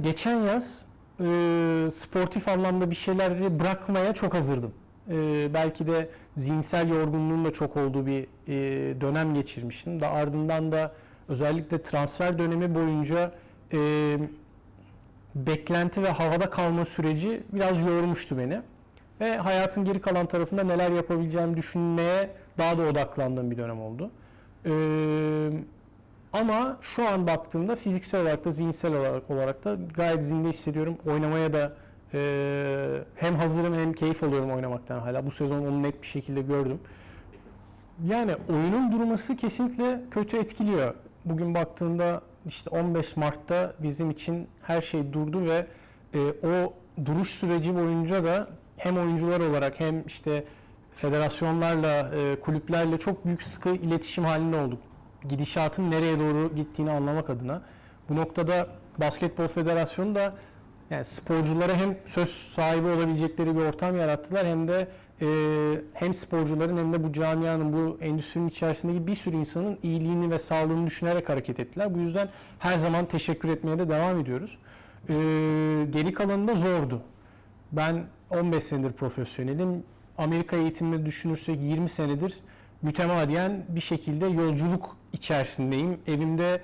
Geçen yaz e, sportif anlamda bir şeyleri bırakmaya çok hazırdım. E, belki de zihinsel yorgunluğun da çok olduğu bir e, dönem geçirmiştim. Da ardından da özellikle transfer dönemi boyunca e, beklenti ve havada kalma süreci biraz yormuştu beni. Ve hayatın geri kalan tarafında neler yapabileceğimi düşünmeye daha da odaklandığım bir dönem oldu. E, ama şu an baktığımda fiziksel olarak da zihinsel olarak, olarak da gayet zinde hissediyorum. Oynamaya da e, hem hazırım hem keyif alıyorum oynamaktan hala. Bu sezon onu net bir şekilde gördüm. Yani oyunun durması kesinlikle kötü etkiliyor. Bugün baktığında işte 15 Mart'ta bizim için her şey durdu ve e, o duruş süreci boyunca da hem oyuncular olarak hem işte federasyonlarla, e, kulüplerle çok büyük sıkı iletişim halinde olduk gidişatın nereye doğru gittiğini anlamak adına. Bu noktada Basketbol Federasyonu da yani sporculara hem söz sahibi olabilecekleri bir ortam yarattılar hem de e, hem sporcuların hem de bu camianın, bu endüstrinin içerisindeki bir sürü insanın iyiliğini ve sağlığını düşünerek hareket ettiler. Bu yüzden her zaman teşekkür etmeye de devam ediyoruz. E, geri kalanında zordu. Ben 15 senedir profesyonelim. Amerika eğitimini düşünürsek 20 senedir mütemadiyen bir şekilde yolculuk içerisindeyim. Evimde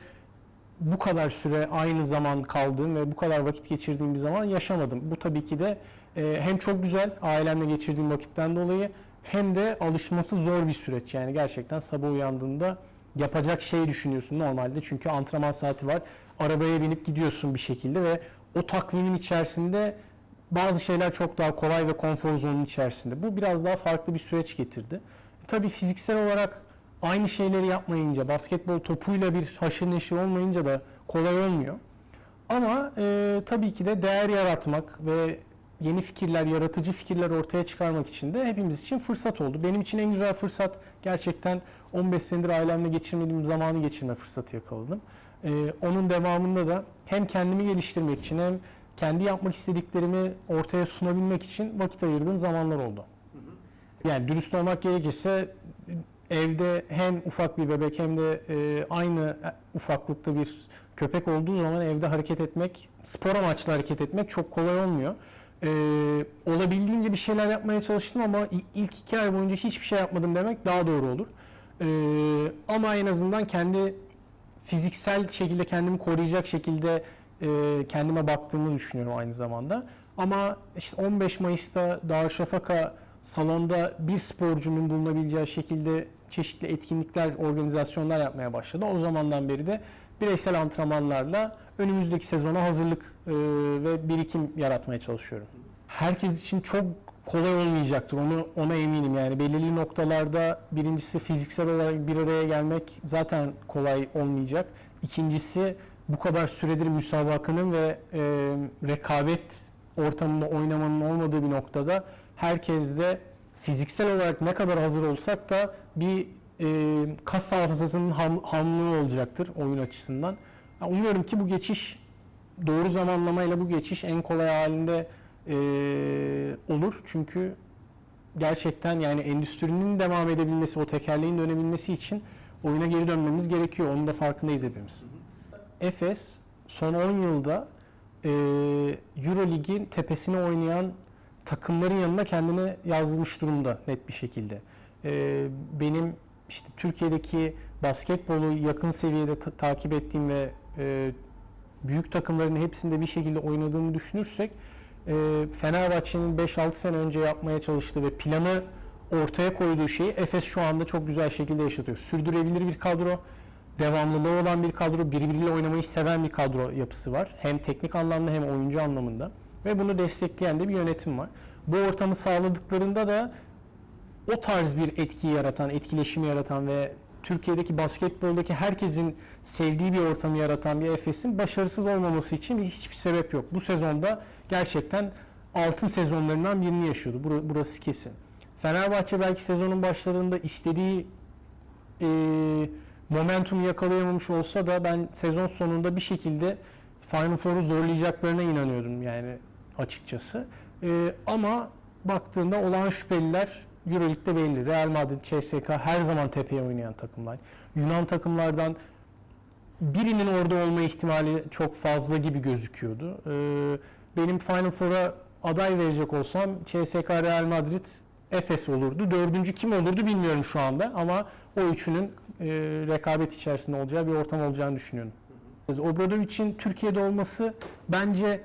bu kadar süre aynı zaman kaldığım ve bu kadar vakit geçirdiğim bir zaman yaşamadım. Bu tabii ki de e, hem çok güzel ailemle geçirdiğim vakitten dolayı hem de alışması zor bir süreç. Yani gerçekten sabah uyandığında yapacak şey düşünüyorsun normalde. Çünkü antrenman saati var. Arabaya binip gidiyorsun bir şekilde ve o takvimin içerisinde bazı şeyler çok daha kolay ve konfor zonunun içerisinde. Bu biraz daha farklı bir süreç getirdi. Tabii fiziksel olarak aynı şeyleri yapmayınca, basketbol topuyla bir haşır neşir olmayınca da kolay olmuyor. Ama e, tabii ki de değer yaratmak ve yeni fikirler, yaratıcı fikirler ortaya çıkarmak için de hepimiz için fırsat oldu. Benim için en güzel fırsat gerçekten 15 senedir ailemle geçirmediğim zamanı geçirme fırsatı yakaladım. E, onun devamında da hem kendimi geliştirmek için hem kendi yapmak istediklerimi ortaya sunabilmek için vakit ayırdığım zamanlar oldu. Yani dürüst olmak gerekirse evde hem ufak bir bebek hem de e, aynı ufaklıkta bir köpek olduğu zaman evde hareket etmek, spor amaçlı hareket etmek çok kolay olmuyor. E, olabildiğince bir şeyler yapmaya çalıştım ama ilk iki ay boyunca hiçbir şey yapmadım demek daha doğru olur. E, ama en azından kendi fiziksel şekilde kendimi koruyacak şekilde e, kendime baktığımı düşünüyorum aynı zamanda. Ama işte 15 Mayıs'ta Darüşşafaka salonda bir sporcunun bulunabileceği şekilde çeşitli etkinlikler, organizasyonlar yapmaya başladı. O zamandan beri de bireysel antrenmanlarla önümüzdeki sezona hazırlık e, ve birikim yaratmaya çalışıyorum. Herkes için çok kolay olmayacaktır. Onu ona eminim. Yani belirli noktalarda birincisi fiziksel olarak bir araya gelmek zaten kolay olmayacak. İkincisi bu kadar süredir müsabakanın ve e, rekabet ortamında oynamanın olmadığı bir noktada herkes de fiziksel olarak ne kadar hazır olsak da bir e, kas hafızasının ham, hamlığı olacaktır oyun açısından. Ya umuyorum ki bu geçiş doğru zamanlamayla bu geçiş en kolay halinde e, olur. Çünkü gerçekten yani endüstrinin devam edebilmesi, o tekerleğin dönebilmesi için oyuna geri dönmemiz gerekiyor. Onun da farkındayız hepimiz. Efes son 10 yılda e, Eurolig'in tepesine oynayan takımların yanına kendini yazmış durumda net bir şekilde. E, benim işte Türkiye'deki basketbolu yakın seviyede ta- takip ettiğim ve e, büyük takımların hepsinde bir şekilde oynadığını düşünürsek e, Fenerbahçe'nin 5-6 sene önce yapmaya çalıştığı ve planı ortaya koyduğu şeyi Efes şu anda çok güzel şekilde yaşatıyor. Sürdürebilir bir kadro, devamlılığı olan bir kadro, birbiriyle oynamayı seven bir kadro yapısı var. Hem teknik anlamda hem oyuncu anlamında. Ve bunu destekleyen de bir yönetim var. Bu ortamı sağladıklarında da o tarz bir etki yaratan, etkileşimi yaratan ve Türkiye'deki basketboldaki herkesin sevdiği bir ortamı yaratan bir Efes'in başarısız olmaması için bir hiçbir sebep yok. Bu sezonda gerçekten altın sezonlarından birini yaşıyordu. Bur- Burası kesin. Fenerbahçe belki sezonun başlarında istediği e, momentumu yakalayamamış olsa da ben sezon sonunda bir şekilde Final Four'u zorlayacaklarına inanıyordum yani açıkçası. E, ama baktığında olağan şüpheliler Euroleague'de belli. Real Madrid, CSK her zaman tepeye oynayan takımlar. Yunan takımlardan birinin orada olma ihtimali çok fazla gibi gözüküyordu. Ee, benim Final Four'a aday verecek olsam CSK Real Madrid Efes olurdu. Dördüncü kim olurdu bilmiyorum şu anda ama o üçünün e, rekabet içerisinde olacağı bir ortam olacağını düşünüyorum. Obradovic'in Türkiye'de olması bence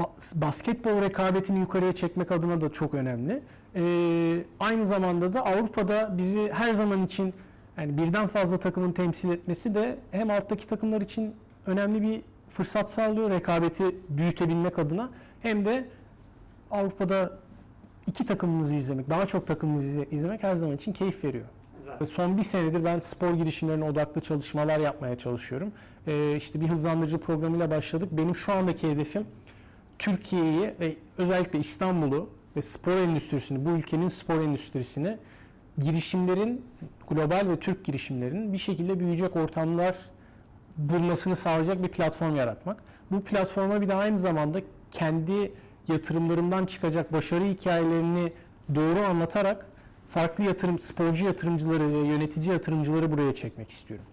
ba- basketbol rekabetini yukarıya çekmek adına da çok önemli. Ee, aynı zamanda da Avrupa'da bizi her zaman için yani birden fazla takımın temsil etmesi de hem alttaki takımlar için önemli bir fırsat sağlıyor rekabeti büyütebilmek adına hem de Avrupa'da iki takımımızı izlemek, daha çok takımımızı izle- izlemek her zaman için keyif veriyor. Güzel. Son bir senedir ben spor girişimlerine odaklı çalışmalar yapmaya çalışıyorum. Ee, işte bir hızlandırıcı programıyla başladık. Benim şu andaki hedefim Türkiye'yi ve özellikle İstanbul'u ve spor endüstrisini, bu ülkenin spor endüstrisini girişimlerin, global ve Türk girişimlerinin bir şekilde büyüyecek ortamlar bulmasını sağlayacak bir platform yaratmak. Bu platforma bir de aynı zamanda kendi yatırımlarımdan çıkacak başarı hikayelerini doğru anlatarak farklı yatırım, sporcu yatırımcıları yönetici yatırımcıları buraya çekmek istiyorum.